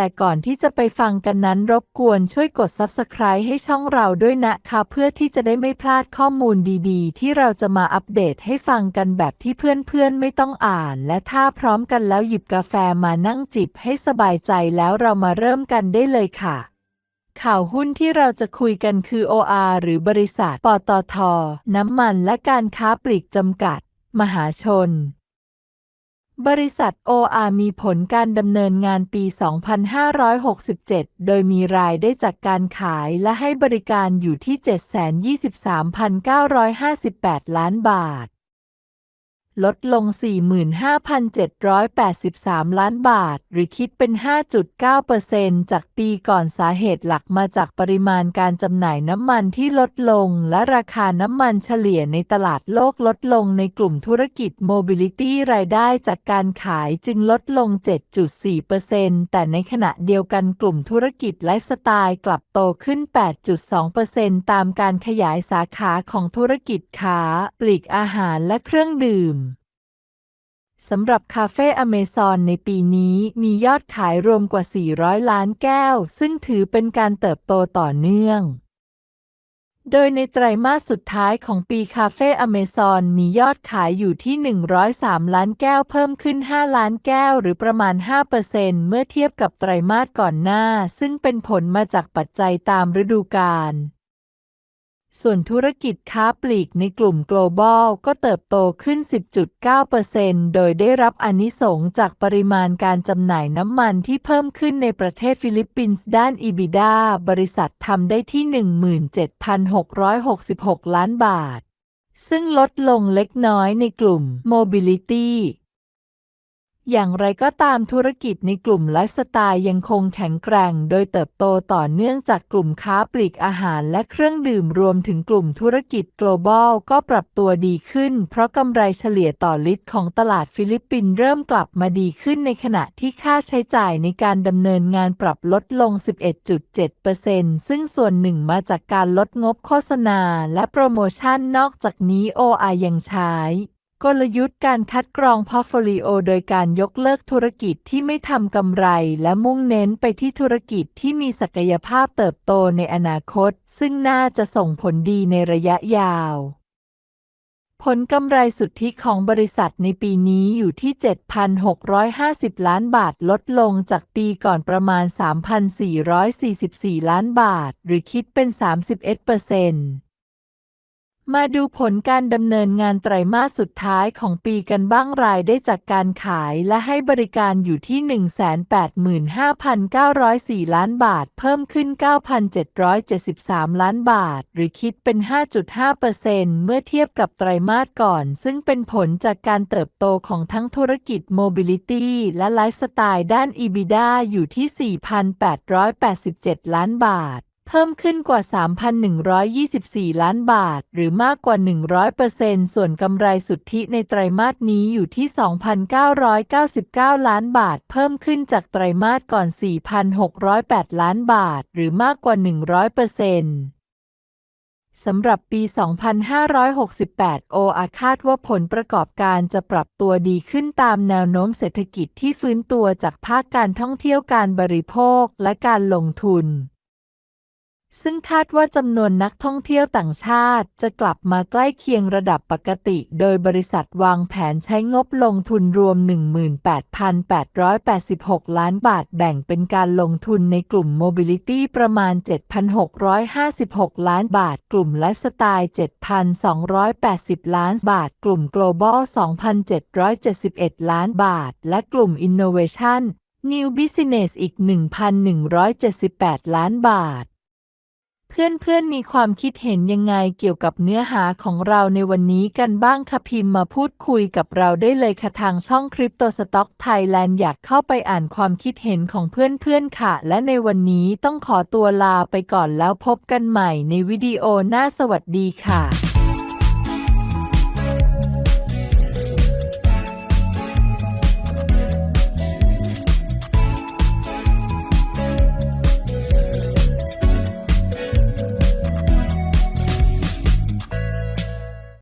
แต่ก่อนที่จะไปฟังกันนั้นรบกวนช่วยกด Subscribe ให้ช่องเราด้วยนะคะเพื่อที่จะได้ไม่พลาดข้อมูลดีๆ ที่เราจะมาอัปเดตให้ฟังกันแบบที่เพื่อนๆไม่ต้องอ่าน และถ้าพร้อมกันแล้วหยิบกาแฟมานั่งจิบให้สบายใจแล้วเรามาเริ่มกันได้เลยค่ะ ข่าวหุ้นที่เราจะคุยกันคือ OR หรือบริษัท ปตท น้ำมันและการค้าปลีกจำกัด มหาชน บริษัท OR มีผลการดำเนินงานปี 2567 โดยมีรายได้จากการขายและให้บริการอยู่ที่ 723,958 ล้านบาท ลดลง 45,783 ล้านบาท หรือคิดเป็น 5.9%จากปีก่อนสาเหตุหลักมาจากปริมาณการจำหน่ายน้ำมันที่ลดลง และราคาน้ำมันเฉลี่ยในตลาดโลกลดลงในกลุ่มธุรกิจโมบิลิตี้รายได้จากการขายจึงลดลง 7.4%แต่ในขณะเดียวกันกลุ่มธุรกิจไลฟ์สไตล์กลับโตขึ้น 8.2%ตามการขยายสาขาของธุรกิจค้า ปลีกอาหารและเครื่องดื่ม สำหรับคาเฟ่อเมซอนในปีนี้มียอดขายรวมกว่า 400 ล้านแก้ว ซึ่งถือเป็นการเติบโตต่อเนื่อง โดยในไตรมาสสุดท้ายของปีคาเฟ่อเมซอนมียอดขายอยู่ที่ 103 ล้านแก้วเพิ่มขึ้น 5 ล้านแก้วหรือประมาณ 5%เมื่อเทียบกับไตรมาสก่อนหน้า ซึ่งเป็นผลมาจากปัจจัยตามฤดูกาล ส่วนธุรกิจค้าปลีกในกลุ่ม global ก็เติบโตขึ้น 10.9%โดยได้รับอนิสงส์จากปริมาณการจำหน่ายน้ำมันที่เพิ่มขึ้นในประเทศฟิลิปปินส์ด้าน EBITDA บริษัททำได้ที่ 17,666 ล้านบาท ซึ่งลดลงเล็กน้อยในกลุ่ม Mobility อย่างไรก็ตามธุรกิจในกลุ่มไลฟ์สไตล์ยังคงแข็งแกร่ง โดยเติบโตต่อเนื่องจากกลุ่มค้าปลีกอาหารและเครื่องดื่มรวมถึงกลุ่มธุรกิจ global ก็ปรับตัวดีขึ้น เพราะกำไรเฉลี่ยต่อลิตรของตลาดฟิลิปปินส์เริ่มกลับมาดีขึ้นในขณะที่ค่าใช้จ่ายในการดำเนินงานปรับลดลง 11.7%ซึ่งส่วนหนึ่งมาจากการลดงบโฆษณาและโปรโมชั่นนอกจากนี้ OR ยังใช้ กลยุทธ์การคัดกรองพอร์ตโฟลิโอโดยการยกเลิกธุรกิจที่ไม่ทำกำไร และมุ่งเน้นไปที่ธุรกิจที่มีศักยภาพเติบโตในอนาคต ซึ่งน่าจะส่งผลดีในระยะยาว ผลกำไรสุทธิของบริษัทในปีนี้อยู่ที่ 7,650 ล้านบาทลดลงจากปีก่อนประมาณ 3,444 ล้านบาท หรือคิดเป็น 31%เปอร์เซ็นต์ มาดูผลการดำเนินงานไตรมาสสุดท้ายของปีกันบ้างรายได้จากการขายและให้บริการอยู่ที่ 185,904 ล้านบาท เพิ่มขึ้น 9,773 ล้านบาท หรือคิดเป็น 5.5%เมื่อเทียบกับไตรมาสก่อน ซึ่งเป็นผลจากการเติบโตของทั้งธุรกิจโมบิลิตี้และไลฟ์สไตล์ด้าน EBITDA อยู่ที่ 4,887 ล้านบาท เพิ่มขึ้นกว่า 3,124 ล้านบาท หรือมากกว่า 100%ส่วนกำไรสุทธิในไตรมาสนี้อยู่ที่ 2,999 ล้านบาท เพิ่มขึ้นจากไตรมาสก่อน 4,608 ล้านบาท หรือมากกว่า 100%สำหรับปี 2568 โออาคาดว่าผลประกอบการจะปรับตัวดีขึ้นตามแนวโน้มเศรษฐกิจที่ฟื้นตัวจากภาคการท่องเที่ยวการบริโภคและการลงทุน ซึ่งคาดว่าจำนวนนักท่องเที่ยวต่างชาติจะกลับมาใกล้เคียงระดับปกติ โดยบริษัทวางแผนใช้งบลงทุนรวม 18,886 ล้านบาทแบ่งเป็นการลงทุนในกลุ่ม Mobility ประมาณ 7,656 ล้านบาท กลุ่มไลฟ์สไตล์ 7,280 ล้านบาท กลุ่ม Global 2,771 ล้านบาท และกลุ่ม Innovation New Business อีก 1,178 ล้านบาท เพื่อนๆ มีความคิดเห็นยังไงเกี่ยวกับเนื้อหาของเราในวันนี้กันบ้างคะพิมพ์มาพูดคุยกับเราได้เลยค่ะทางช่องคริปโตสต็อกไทยแลนด์อยากเข้าไปอ่านความคิดเห็นของเพื่อนๆ ค่ะ และในวันนี้ต้องขอตัวลาไปก่อนแล้วพบกันใหม่ในวิดีโอหน้าสวัสดีค่ะ